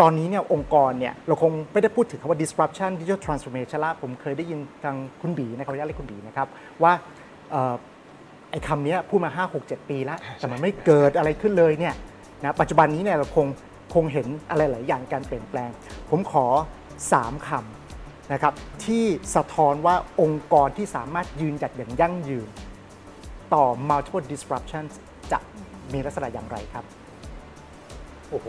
ตอนนี้เนี่ยองค์กรเนี่ยเราคงไม่ได้พูดถึงคำว่า disruption digital transformation ละผมเคยได้ยินทางคุณบีนะครับญาตเรียกคุณบีนะครับว่าออไอ้คำนี้พูดมา 5 6 7 ปีแล้วแต่มันไม่เกิดอะไรขึ้นเลยเนี่ยนะปัจจุบันนี้เนี่ยเราคงคงเห็นอะไรหลายอย่างการเปลี่ยนแปลง ผมขอ 3คำนะครับที่สะท้อนว่าองค์กรที่สามารถยืนหยัดอย่างยั่งยืน ต่อ multiple disruptions จะมีลักษณะอย่างไรครับ โอ้โห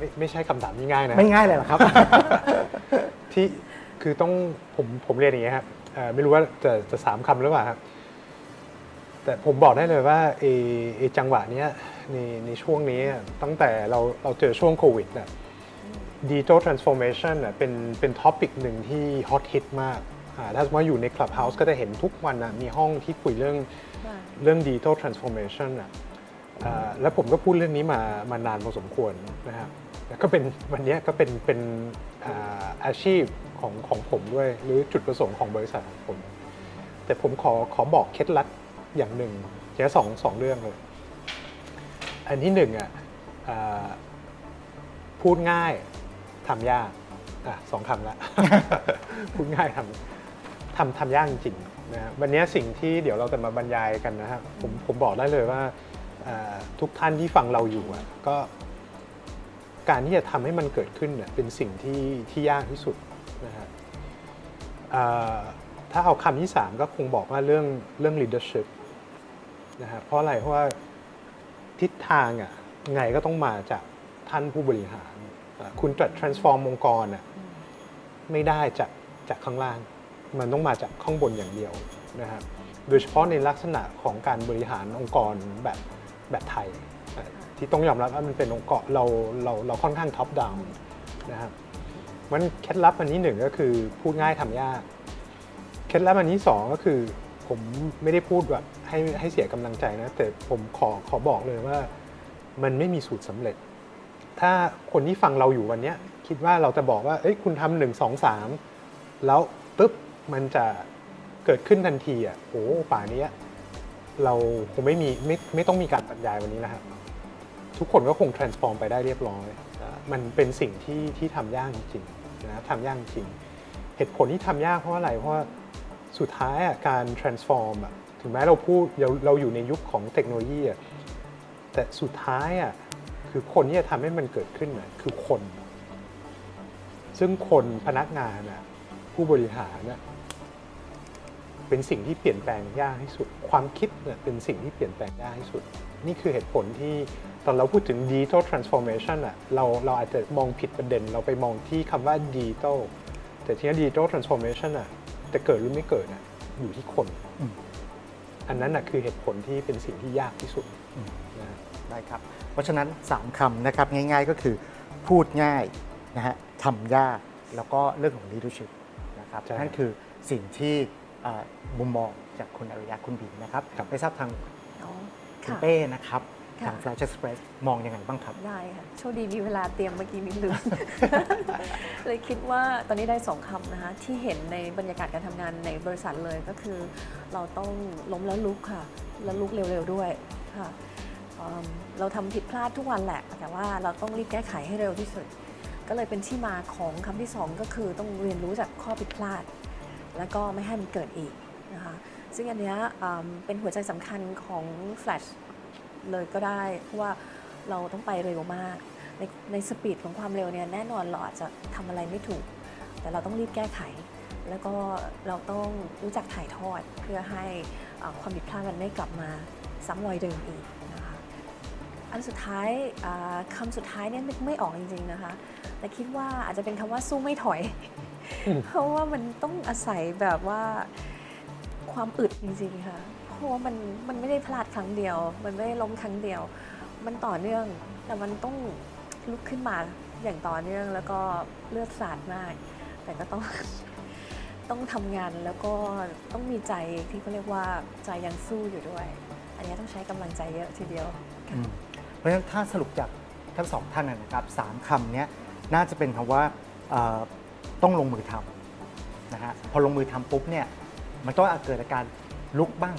ไม่ไม่ใช่คำถามที่ง่ายนะ ไม่ง่ายเลยเหรอครับ ที่คือต้องผมผมเรียนอย่างนี้ยครับเอ่อไม่รู้ว่าจะจะสามคำหรือเปล่าครับแต่ผมบอกได้เลยว่าไอ้ไอ้จังหวะเนี้ยในในช่วงนี้อะตั้งแต่เราเราเจอช่วงโควิดน่ะดิจิทัลทรานส์ฟอร์เมชันน่ะเป็นเป็นท็อปิกหนึ่งที่ฮอตฮิตมากอ่าถ้าสมมติว่าอยู่ในคลับเฮาส์ก็จะเห็นทุกวันนะมีห้องที่คุยเรื่องเรื่อง Digital Transformation อะอ่าแล้วผมก็พูดเรื่องนี้มามานานพอสมควรนะครับแล้ว ก็เป็นวันนี้ก็เป็นเป็นอาชีพของของผมด้วย หรือจุดประสงค์ของบริษัทของผม แต่ผมขอขอบอกเคล็ดลับอย่างหนึ่งจะสองสองเรื่องเลย อันที่หนึ่งอะพูดง่ายทำยากอะสองคำละพูดง่ายทำทำทำยากจริงนะวันนี้สิ่งที่เดี๋ยวเราจะมาบรรยายกันนะครับผมผมบอกได้เลยว่าทุกท่านที่ฟังเราอยู่อะก็ การที่จะทำให้มันเกิดขึ้นเนี่ยเป็นสิ่งที่ที่ยากที่สุดนะฮะถ้าเอาคำที่ 3 ก็คงบอกว่าเรื่องเรื่อง leadership นะฮะเพราะอะไรเพราะว่าทิศทางอะไงก็ต้องมาจากท่านผู้บริหาร คุณจะ transform องค์กรอะไม่ได้จากจากข้างล่าง มันต้องมาจากข้างบนอย่างเดียวนะครับโดยเฉพาะในลักษณะของการบริหารองค์กรแบบแบบไทย ที่ต้องยอมรับว่ามันเป็นองค์กรเราเราเราค่อนข้างท็อปดาวน์นะครับมันเคล็ดลับอันนี้หนึ่งก็คือพูดง่ายทำยาก เคล็ดลับอันนี้สองก็คือ ผมไม่ได้พูดแบบให้ให้เสียกำลังใจนะ แต่ผมขอขอบอกเลยว่า มันไม่มีสูตรสำเร็จ ถ้าคนที่ฟังเราอยู่วันนี้คิดว่าเราจะบอกว่าเอ้ยคุณทำหนึ่งสองสามแล้วปุ๊บมันจะเกิดขึ้นทันทีอะโอ้ป่านี้เราคงไม่มีไม่ไม่ต้องมีการบรรยายวันนี้แล้วครับ ทุกคนก็คง transform ไปได้เรียบร้อย มันเป็นสิ่งที่ที่ทำยากจริงนะทำยากจริง เหตุผลที่ทำยากเพราะอะไรเพราะสุดท้ายอะการ transform อะถึงแม้เราพูดเราเราอยู่ในยุคของเทคโนโลยีอะแต่สุดท้ายอะคือคนที่จะทำให้มันเกิดขึ้นอะคือคน ซึ่งคนพนักงานน่ะผู้บริหารน่ะ เป็นสิ่งที่เปลี่ยนแปลงยากที่สุด ความคิดเนี่ยเป็นสิ่งที่เปลี่ยนแปลงยากที่สุด นี่คือเหตุผลที่ตอนเราพูดถึง digital transformation อะเราเราอาจจะมองผิดประเด็น เราไปมองที่คำว่า digital แต่ที่ digital transformation อะจะเกิดหรือไม่เกิดอะอยู่ที่คนอืมอันนั้นน่ะคือเหตุผลที่เป็นสิ่งที่ยากที่สุดอืมนะได้ครับ เพราะฉะนั้น 3คำนะครับง่ายๆก็คือพูดง่ายนะฮะทำยากแล้วก็เรื่องของ leadership นะครับใช่นั่นคือสิ่งที่เอ่อ มุมมองจากคุณอริยะคุณบีนะครับครับไม่ทราบทางอ๋อคุณค่ะเป้นะครับค่ะทาง Flash Express มองยังไงบ้างครับ ได้ค่ะ โชคดีมีเวลาเตรียมเมื่อกี้นิดนึงเลยคิดว่าตอนนี้ได้สองคำนะคะ ที่เห็นในบรรยากาศการทำงานในบริษัทเลยก็คือ เราต้องล้มแล้วลุกค่ะ แล้วลุกเร็วๆด้วยค่ะอืมเราทำผิดพลาดทุกวันแหละ แต่ว่าเราต้องรีบแก้ไขให้เร็วที่สุด ก็เลยเป็นที่มาของคำที่สองก็คือต้องเรียนรู้จากข้อผิดพลาด แล้วก็ไม่ให้มันเกิดอีกนะคะซึ่งอันนี้เป็นหัวใจสำคัญของ Flash เลยก็ได้ เพราะว่าเราต้องไปเร็วมาก ในในสปีดของความเร็วเนี่ยแน่นอนเราอาจจะทำอะไรไม่ถูก แต่เราต้องรีบแก้ไข แล้วก็เราต้องรู้จักถ่ายทอดเพื่อให้ความผิดพลาดมันไม่กลับมาซ้ำรอยเดิมอีกนะคะอันสุดท้ายคำสุดท้ายเนี่ยไม่ออกจริงๆนะคะแต่คิดว่าอาจจะเป็นคำว่าสู้ไม่ถอย เพราะว่ามันต้องอาศัยแบบว่าความอึดจริงๆค่ะ เพราะว่ามันมันไม่ได้พลาดครั้งเดียว มันไม่ได้ล้มครั้งเดียว มันต่อเนื่อง แต่มันต้องลุกขึ้นมาอย่างต่อเนื่องแล้วก็เลือดสาดมาก แต่ก็ต้องต้องทำงานแล้วก็ต้องมีใจที่เขาเรียกว่าใจยังสู้อยู่ด้วย อันนี้ต้องใช้กำลังใจเยอะทีเดียวเพราะฉะนั้นถ้าสรุปจากทั้งสองท่านนะนะครับสามคำเนี้ยน่าจะเป็นคำว่าเอ่อ ต้องลงมือทำนะฮะพอลงมือทำปุ๊บเนี่ยมันต้องเกิดอาการลุกบ้าง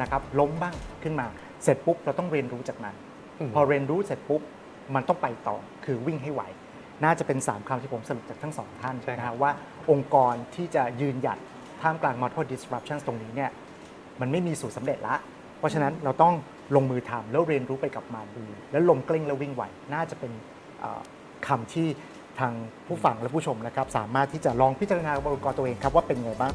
นะครับล้มบ้างขึ้นมา เสร็จปุ๊บเราต้องเรียนรู้จากมันอืมพอเรียนรู้เสร็จปุ๊บมันต้องไปต่อคือวิ่งให้ไหว น่าจะเป็น 3คำที่ผมสรุปจากทั้งสองท่านใช่ครับนะฮะว่าองค์กรที่จะยืนหยัดท่ามกลาง multiple disruptions ตรงนี้เนี่ยมันไม่มีสูตรสำเร็จละ เพราะฉะนั้นเราต้องลงมือทำแล้วเรียนรู้ไปกับมันดูแล้วลงเกลิ้งแล้ววิ่งไหว น่าจะเป็นเอ่อคำที่ ทางผู้ฟังและผู้ชมนะครับ สามารถที่จะลองพิจารณาบริกรตัวเองครับว่าเป็นไงบ้าง